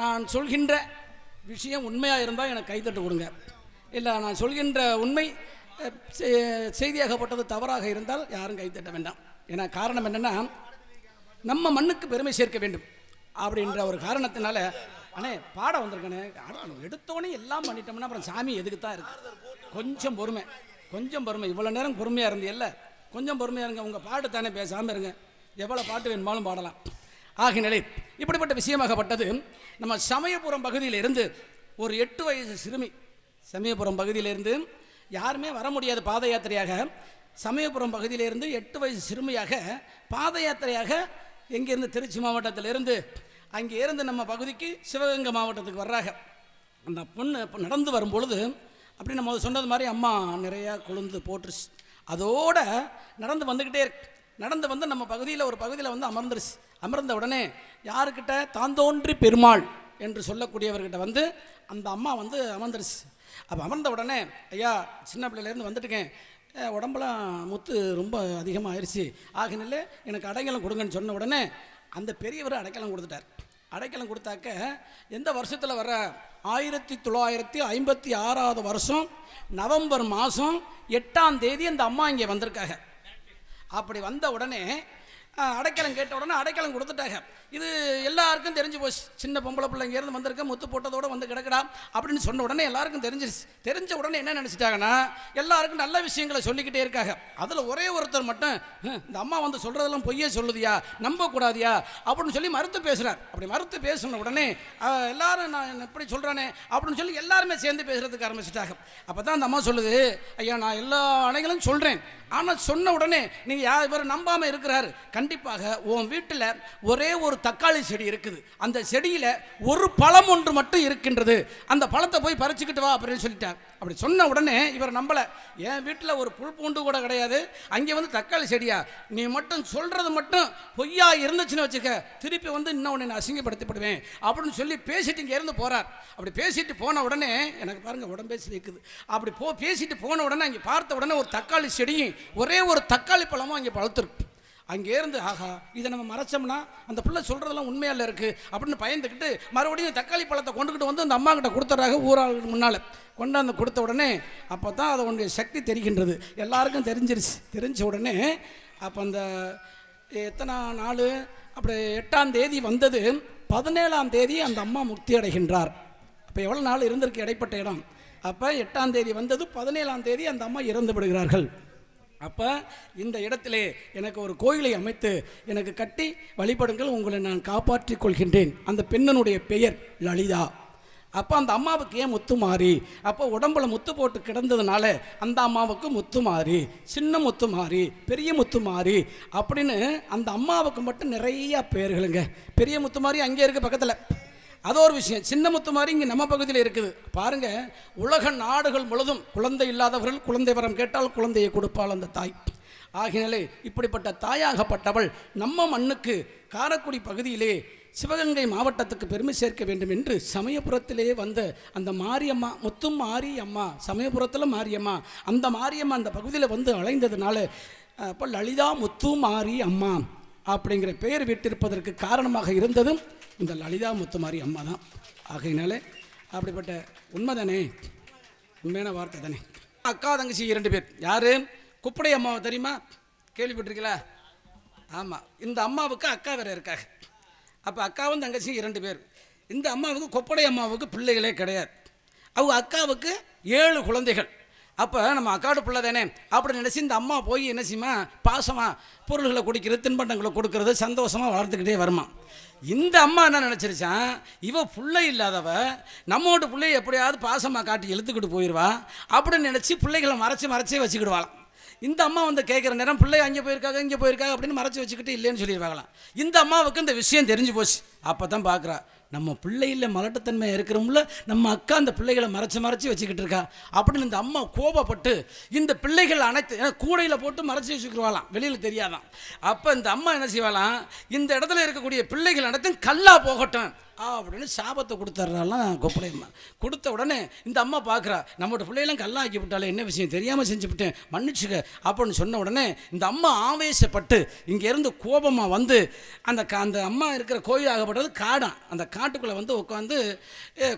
நான் சொல்கின்ற விஷயம் உண்மையாக இருந்தால் எனக்கு கைத்தட்டு கொடுங்க. இல்லை நான் சொல்கின்ற உண்மை செ- செய்தியாகப்பட்டது தவறாக இருந்தால் யாரும் கைத்தட்ட வேண்டாம். ஏன்னா காரணம் என்னென்னா நம்ம மண்ணுக்கு பெருமை சேர்க்க வேண்டும். அப்படின்ற ஒரு காரணத்தினால அண்ணே பாட வந்திருக்கண்ணே எடுத்தோடனே எல்லாம் பண்ணிட்டோம்னா அப்புறம் சாமி எதுக்கு தான் இருக்கு? கொஞ்சம் பொறுமை கொஞ்சம் பொறுமை. இவ்வளோ நேரம் பொறுமையாக இருந்தீல்ல கொஞ்சம் பொறுமையாக இருங்க. உங்கள் பாட்டு தானே பேசாமல் இருங்க. எவ்வளோ பாட்டு வேணுமாலும் பாடலாம். ஆகினலே இப்படிப்பட்ட விஷயமாகப்பட்டது. நம்ம சமயபுரம் பகுதியிலிருந்து ஒரு எட்டு வயசு சிறுமி சமயபுரம் பகுதியிலிருந்து யாருமே வர முடியாது பாத யாத்திரையாக சமயபுரம் பகுதியிலிருந்து எட்டு வயசு சிறுமியாக பாத யாத்திரையாக எங்கேருந்து திருச்சி மாவட்டத்திலிருந்து அங்கே இருந்து நம்ம பகுதிக்கு சிவகங்கை மாவட்டத்துக்கு வர்றாங்க. அந்த பொண்ணு இப்போ நடந்து வரும் பொழுது அப்படி நம்ம சொன்னது மாதிரி அம்மா நிறையா கொழுந்து போட்டுருச்சு. அதோடு நடந்து வந்துக்கிட்டே இருக்கு. நடந்து வந்து நம்ம பகுதியில் ஒரு பகுதியில் வந்து அமர்ந்துருச்சு. அமர்ந்த உடனே யாருக்கிட்ட தாந்தோன்றி பெருமாள் என்று சொல்லக்கூடியவர்கிட்ட வந்து அந்த அம்மா வந்து அமர்ந்துருச்சு. அப்போ அமர்ந்த உடனே ஐயா சின்ன பிள்ளையிலேருந்து வந்துட்டுக்கேன் அஹ் உடம்பெல்லாம் முத்து ரொம்ப அதிகமாக ஆயிடுச்சு ஆகினால எனக்கு அடைக்கலம் கொடுங்கன்னு சொன்ன உடனே அந்த பெரியவர் அடைக்கலம் கொடுத்துட்டார். அடைக்கலம் கொடுத்தாக்க எந்த வருஷத்தில் வர ஆயிரத்தி தொள்ளாயிரத்தி ஐம்பத்தி ஆறாவது வருஷம் நவம்பர் மாதம் எட்டாம் தேதி அந்த அம்மா இங்கே வந்திருக்காங்க. அப்படி வந்த உடனே அடைக்கலம் கேட்ட உடனே அடைக்கலம் கொடுத்துட்டாங்க. இது எல்லாருக்கும் தெரிஞ்சு போச்சு. சின்ன பொம்பளை பிள்ளைங்க இருந்து வந்திருக்க முத்து போட்டதோட வந்து கிடக்கடா அப்படின்னு சொன்ன உடனே எல்லாருக்கும் தெரிஞ்சிருச்சு. தெரிஞ்ச உடனே என்ன நினச்சிட்டாங்கன்னா எல்லாருக்கும் நல்ல விஷயங்களை சொல்லிக்கிட்டே இருக்காங்க. அதில் ஒரே ஒருத்தர் மட்டும் இந்த அம்மா வந்து சொல்கிறதெல்லாம் பொய்யே சொல்லுதியா நம்பக்கூடாதியா? அப்படின்னு சொல்லி மறுத்து பேசுகிறார் அப்படி மறுத்து பேசின உடனே எல்லாரும் நான் எப்படி சொல்கிறானே அப்படின்னு சொல்லி எல்லாருமே சேர்ந்து பேசுகிறதுக்கு ஆரம்பிச்சிட்டாங்க. அப்போ தான் அந்த அம்மா சொல்லுது ஐயா நான் எல்லா அணைகளும் சொல்கிறேன் ஆனால் சொன்ன உடனே நீங்கள் யார் இவர் நம்பாமல் இருக்கிறாரு? கண்டிப்பாக உன் வீட்டில் ஒரே ஒரு தக்காளி செடி இருக்குது. அந்த செடியில் ஒரு பழம் ஒன்று மட்டும் இருக்கின்றது. அந்த பழத்தை போய் பறிச்சுக்கிட்டு வா அப்படின்னு சொல்லிட்டார் அப்படி சொன்ன உடனே இவர் நம்பலை. என் வீட்டில் ஒரு புல் பூண்டு கூட கிடையாது. அங்கே வந்து தக்காளி செடியா? நீ மட்டும் சொல்கிறது மட்டும் பொய்யா இருந்துச்சுன்னு வச்சுக்க. திருப்பி வந்து இன்னும் உன்னை நான் அசிங்கப்படுத்திப்படுவேன். அப்படின்னு சொல்லி பேசிட்டு இங்கே இருந்து போகிறார் அப்படி பேசிட்டு போன உடனே எனக்கு பாருங்கள் உடம்பே சிரிக்குது அப்படி போ பேசிட்டு போன உடனே அங்கே பார்த்த உடனே ஒரு தக்காளி செடியும் ஒரே ஒரு தக்காளி பழமும் அங்கே பழுத்துருக்கு. அங்கேருந்து ஆகா ஆஹா இதை நம்ம மறைச்சோம்னா அந்த பிள்ளை சொல்கிறதெல்லாம் உண்மையால இருக்குது அப்படின்னு பயந்துக்கிட்டு மறுபடியும் தக்காளி பழத்தை கொண்டுக்கிட்டு வந்து அந்த அம்மா கிட்ட கொடுத்துட்றாங்க ஊராள் முன்னால். கொண்டாந்து கொடுத்த உடனே அப்போ தான் அதனுடைய சக்தி தெரிகின்றது. எல்லாருக்கும் தெரிஞ்சிருச்சு. தெரிஞ்ச உடனே அப்போ அந்த எத்தனை நாள் அப்படி எட்டாம் தேதி வந்தது. பதினேழாம் தேதி அந்த அம்மா முக்தி அடைகின்றார். அப்போ எவ்வளோ நாள் இருந்திருக்கு இடைப்பட்ட இடம்? அப்போ எட்டாம் தேதி வந்தது பதினேழாம் தேதி அந்த அம்மா இறந்து விடுகிறார்கள். அப்போ இந்த இடத்திலே எனக்கு ஒரு கோயிலை அமைத்து எனக்கு கட்டி வழிபடுங்கள் உங்களை நான் காப்பாற்றிக் கொள்கின்றேன். அந்த பெண்ணனுடைய பெயர் லலிதா. அப்போ அந்த அம்மாவுக்கு ஏன் முத்து மாறி? அப்போ உடம்புல முத்து போட்டு கிடந்ததுனால அந்த அம்மாவுக்கு முத்து மாறி சின்ன முத்து மாறி பெரிய முத்து மாறி அப்படின்னு அந்த அம்மாவுக்கு மட்டும் நிறையா பெயர்களுங்க பெரிய முத்து மாறி அங்கே இருக்குது பக்கத்தில். அது ஒரு விஷயம். சின்ன முத்து மாதிரி இங்கே நம்ம பகுதியில் இருக்குது. பாருங்க உலக நாடுகள் முழுதும் குழந்தை இல்லாதவர்கள் குழந்தை வரம் கேட்டால் குழந்தையை கொடுப்பாள் அந்த தாய். ஆகினாலே இப்படிப்பட்ட தாயாகப்பட்டவள் நம்ம மண்ணுக்கு காரைக்குடி பகுதியிலே சிவகங்கை மாவட்டத்துக்கு பெருமை சேர்க்க வேண்டும் என்று சமயபுரத்திலே வந்த அந்த மாரியம்மா முத்தும் மாரி அம்மா சமயபுரத்தில் மாரியம்மா அந்த மாரியம்மா அந்த பகுதியில் வந்து அலைந்ததுனால அப்போ லலிதா முத்து மாரி அம்மா அப்படிங்கிற பெயர் விட்டிருப்பதற்கு காரணமாக இருந்ததும் இந்த லலிதா முத்துமாரி அம்மா தான். ஆகையினால அப்படிப்பட்ட உண்மைதானே? உண்மையான வார்த்தை தானே? அக்கா தங்கச்சி இரண்டு பேர். யார்? குப்படை அம்மாவை தெரியுமா? கேள்விப்பட்டிருக்கீங்களா? ஆமாம் இந்த அம்மாவுக்கு அக்கா வேறு இருக்காங்க. அப்போ அக்காவும் தங்கச்சியும் இரண்டு பேர். இந்த அம்மாவுக்கு கொப்படை அம்மாவுக்கு பிள்ளைகளே கிடையாது. அவங்க அக்காவுக்கு ஏழு குழந்தைகள். அப்போ நம்ம அக்காடு பிள்ளை தானே அப்படி நினச்சி இந்த அம்மா போய் என்ன செய்யுமா? பாசமாக பொருள்களை குடிக்கிறது தின்பண்டங்களை கொடுக்கறது சந்தோஷமாக வளர்த்துக்கிட்டே வருமா? இந்த அம்மா என்ன நினச்சிருச்சான் இவ பிள்ளை இல்லாதவ நம்மோட பிள்ளைய எப்படியாவது பாசமாக காட்டி இழுத்துக்கிட்டு போயிடுவா அப்படின்னு நினச்சி பிள்ளைகளை மறைச்சி மறைச்சே வச்சுக்கிடுவாளாம். இந்த அம்மா வந்து கேட்குற நேரம் பிள்ளை அங்கே போயிருக்காங்க இங்கே போயிருக்காங்க அப்படின்னு மறைச்சி வச்சுக்கிட்டு இல்லைன்னு சொல்லிடுவாங்களாம். இந்த அம்மாவுக்கு இந்த விஷயம் தெரிஞ்சு போச்சு. அப்போ தான் பார்க்குறா நம்ம பிள்ளையில் மலட்டத்தன்மை இருக்கிறோம்ல நம்ம அக்கா அந்த பிள்ளைகளை மறைச்சி மறைச்சி வச்சுக்கிட்டு இருக்கா. அப்படின்னு இந்த அம்மா கோபப்பட்டு இந்த பிள்ளைகள் அனைத்து ஏன்னா கூடையில் போட்டு மறைச்சி வச்சுக்கிடுவாளாம் வெளியில் தெரியாதான். அப்போ இந்த அம்மா என்ன செய்வாளாம்? இந்த இடத்துல இருக்கக்கூடிய பிள்ளைகள் அனைத்தும் கல்லா போகட்டும். அப்படின்னு சாபத்தை கொடுத்துட்றாலாம் கொப்பளையம்மா கொடுத்த உடனே இந்த அம்மா பார்க்குறா நம்மளோட பிள்ளையெல்லாம் கல்லாக்கி விட்டாலே என்ன விஷயம்? தெரியாமல் செஞ்சுவிட்டேன் மன்னிச்சுக்க அப்படின்னு சொன்ன உடனே இந்த அம்மா ஆவேசப்பட்டு இங்கேருந்து கோபமாக வந்து அந்த கா- அந்த அம்மா இருக்கிற கோயில் ஆகப்பட்டது காடாம் அந்த காட்டுக்குள்ளே வந்து உட்காந்து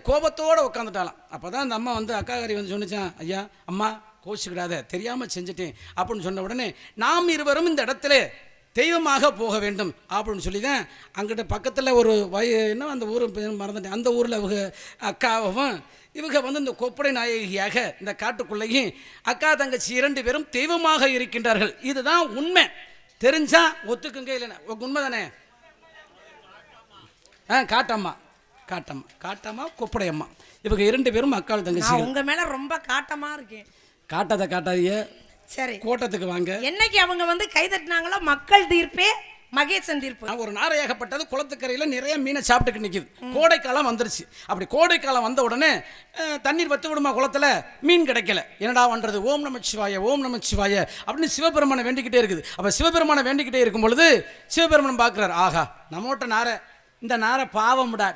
கோபத்தோடு உட்காந்துட்டாலாம் அப்போ தான் அந்த அம்மா வந்து அக்காகாரி வந்து சொன்னிச்சான் ஐயா அம்மா கோச்சிக்கிடாத தெரியாமல் செஞ்சுட்டேன் அப்படின்னு சொன்ன உடனே நாம் இருவரும் இந்த இடத்துல தெய்வமாக போக வேண்டும் அப்படின்னு சொல்லி தான் அங்கிட்ட பக்கத்தில் ஒரு வய என்ன அந்த ஊர் மறந்துட்டேன். அந்த ஊரில் அவங்க அக்காவும் இவங்க வந்து இந்த கொப்படை நாயகியாக இந்த காட்டுக்குள்ளேயும் அக்கா தங்கச்சி இரண்டு பேரும் தெய்வமாக இருக்கின்றார்கள். இதுதான் உண்மை. தெரிஞ்சா ஒத்துக்குங்க இல்லைன்னா. உண்மை தானே ஆ காட்டம்மா. காட்டம்மா. காட்டம்மா கொப்படையம்மா இவங்க இரண்டு பேரும் அக்காள் தங்கச்சி நான் உங்க மேல ரொம்ப காட்டமா இருக்கேன். காட்டாத காட்டாதீங்க. சரி. கோட்டத்துக்கு வாங்க. என்னைக்கு அவங்க வந்து கை தட்டினாங்களோ மக்கள் தீர்ப்பே மகேசன் தீர்ப்பு. ஒரு நாரையாகப்பட்டது குளத்துக்கரையில் நிறைய மீனை சாப்பிட்டுக்கு நிற்கிது கோடைக்காலம் வந்துருச்சு. அப்படி கோடைக்காலம் வந்த உடனே தண்ணீர் வத்து விடுமா குளத்துல? மீன் கிடைக்கல. என்னடா பண்றது? ஓம் நம சிவாய ஓம் நம சிவாய அப்படின்னு சிவபெருமானை வேண்டிக்கிட்டே இருக்குது. அப்போ சிவபெருமானை வேண்டிக்கிட்டே இருக்கும் பொழுது சிவபெருமான் பார்க்குறாரு ஆஹா நம்மோட்ட நாரை இந்த நாரை பாவம்டா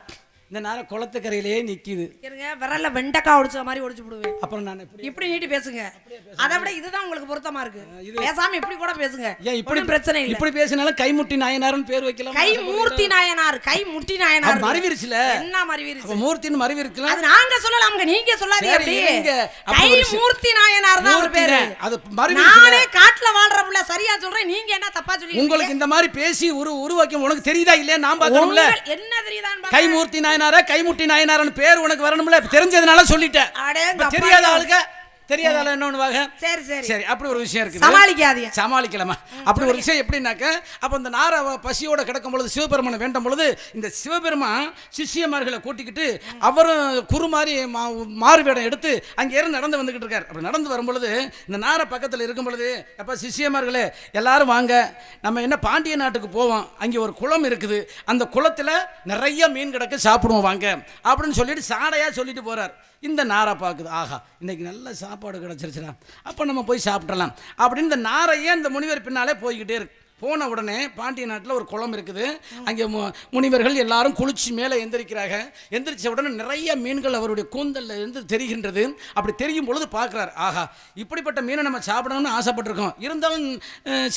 இந்த நாரை குளத்துக்கரையிலேயே நிற்கிது இருங்க விரல்ல வெண்டைக்காய் ஒடிச்ச மாதிரி ஒடிச்சு விடுவேன் அப்புறம் நான் இப்படி நீட்டி பேசுங்க. அதை விட இதுதான் உங்களுக்கு பொருத்தமா இருக்கு. பேசாம இப்படி கூட பேசுங்க. ஏன் இப்படி பிரச்சனை இல்ல. இப்படி பேசினாலும் கைமுட்டி நாயனார்னு பேர் வைக்கலாம். கை மூர்த்தி நாயனார் கை முட்டி நாயனார். மறைவிருச்சுல? என்ன மறிவிருச்சு? மூர்த்தின்னு மறைவிருக்கலாம்? அது நாங்க சொல்லலாம்ங்க நீங்க சொல்லாதீங்க கை மூர்த்தி நாயனார் தான் அவர் பேரு. அது. நானே காட்டுல வாழ்ற புள்ள சரியா சொல்றேன். நீங்க என்ன தப்பா சொல்லி உங்களுக்கு இந்த மாதிரி பேசி உரு உருவாக்கி உனக்கு தெரியுதா இல்லையா? நான் பார்க்கணும்ல. என்ன தெரியுதான்னு கைமூர்த்தி நாயனாரா கைமுட்டி நாயனாரன்னு பேர் உனக்கு வரணும்ல. தெரிஞ்சதுனால சொல்லிட்டேன். தெரியாத ஆளுங்க தெரியாத ஆளு என்ன பண்ணுவாங்க சரி சரி. சரி அப்படி ஒரு விஷயம் இருக்குது. சமாளிக்காதீங்க. சமாளிக்கலாமா? அப்படி ஒரு விஷயம் எப்படின்னாக்க அப்போ இந்த நார பசியோட கிடக்கும் பொழுது சிவபெருமானை வேண்டும் பொழுது இந்த சிவபெருமான் சிஷியமார்களை கூட்டிக்கிட்டு அவரும் குரு மாதிரி மா- மாறு வேடம் எடுத்து அங்கே இருந்து நடந்து வந்துக்கிட்டு இருக்கார். அப்படி நடந்து வரும் பொழுது இந்த நார பக்கத்தில் இருக்கும் பொழுது அப்போ சிஷியமார்களே எல்லாரும் வாங்க. நம்ம என்ன பாண்டிய நாட்டுக்கு போவோம். அங்கே ஒரு குளம் இருக்குது. அந்த குளத்தில் நிறைய மீன் கிடக்கு சாப்பிடுவோம் வாங்க. அப்படின்னு சொல்லிட்டு சாடையாக சொல்லிட்டு போறார். இந்த நாரை பார்க்குது. ஆஹா இன்றைக்கி நல்ல சாப்பாடு கிடச்சிருச்சுடா. அப்போ நம்ம போய் சாப்பிடலாம். அப்படின்னு இந்த நாரையே இந்த முனிவர் பின்னாலே போய்கிட்டே இருக்கு. போன உடனே பாண்டிய நாட்டில் ஒரு குளம் இருக்குது. அங்கே மு- முனிவர்கள் எல்லாரும் குளிச்சு மேலே எந்திரிக்கிறாங்க. எந்திரிச்ச உடனே நிறைய மீன்கள் அவருடைய கூந்தல்ல இருந்து தெரிகின்றது. அப்படி தெரியும் பொழுது பார்க்குறாரு ஆஹா இப்படிப்பட்ட மீனை நம்ம சாப்பிடணும்னு ஆசைப்பட்டிருக்கோம். இருந்தாலும்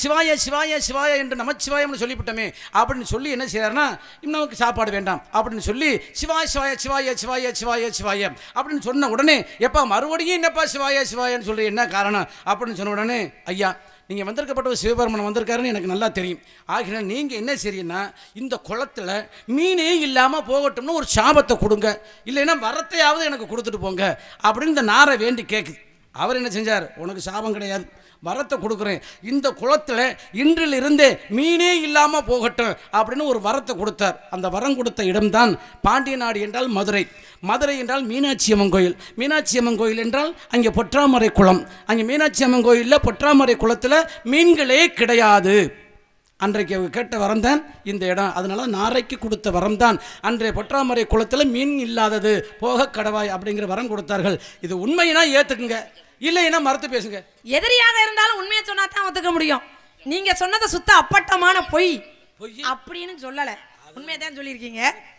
சிவாய சிவாய சிவாய என்று நம்ம சிவாயம்னு சொல்லிவிட்டோமே அப்படின்னு சொல்லி என்ன செய்யறாருன்னா நமக்கு சாப்பாடு வேண்டாம் அப்படின்னு சொல்லி சிவாய சிவாய சிவாய சிவாய சிவாய சிவாய அப்படின்னு சொன்ன உடனே எப்பா மறுபடியும் என்னப்பா சிவாய சிவாயன்னு சொல்லி என்ன காரணம்? அப்படின்னு சொன்ன உடனே ஐயா நீங்கள் வந்திருக்கப்பட்ட சிவபெருமன் வந்திருக்காருன்னு எனக்கு நல்லா தெரியும். ஆகினால் நீங்கள் என்ன செய்றீங்கன்னா இந்த குளத்துல மீனே இல்லாமல் போகட்டும்னு ஒரு சாபத்தை கொடுங்க. இல்லைன்னா வரத்தையாவது எனக்கு கொடுத்துட்டு போங்க. அப்படின்னு இந்த நாரை வேண்டி கேட்குது அவர் என்ன செஞ்சார்? உனக்கு சாபம் கிடையாது. வரத்தை கொடுக்குறேன். இந்த குளத்தில் இன்றிலிருந்தே மீனே இல்லாமல் போகட்டும் அப்படின்னு ஒரு வரத்தை கொடுத்தார். அந்த வரம் கொடுத்த இடம்தான் பாண்டிய நாடு என்றால் மதுரை. மதுரை என்றால் மீனாட்சி அம்மன் கோயில். மீனாட்சி அம்மன் கோயில் என்றால் அங்கே பொற்றாமரை குளம். அங்கே மீனாட்சி அம்மன் கோயிலில் பொற்றாமரை குளத்தில் மீன்களே கிடையாது. அன்றைக்கு கேட்ட வரம் தான் இந்த இடம். அதனால நாரைக்கு கொடுத்த வரம் தான். அன்றைய பொற்றாமரை குளத்தில் மீன் இல்லாதது. போக கடவாய் அப்படிங்கிற வரம் கொடுத்தார்கள். இது உண்மையினா ஏற்றுக்குங்க இல்லைன்னா மறுத்து பேசுங்க. எதிரியாக இருந்தாலும் உண்மையை சொன்னா தான் ஒத்துக்க முடியும். நீங்க சொன்னதை சுத்த அப்பட்டமான பொய். அப்படின்னு சொல்லல. உண்மையை தான் சொல்லியிருக்கீங்க.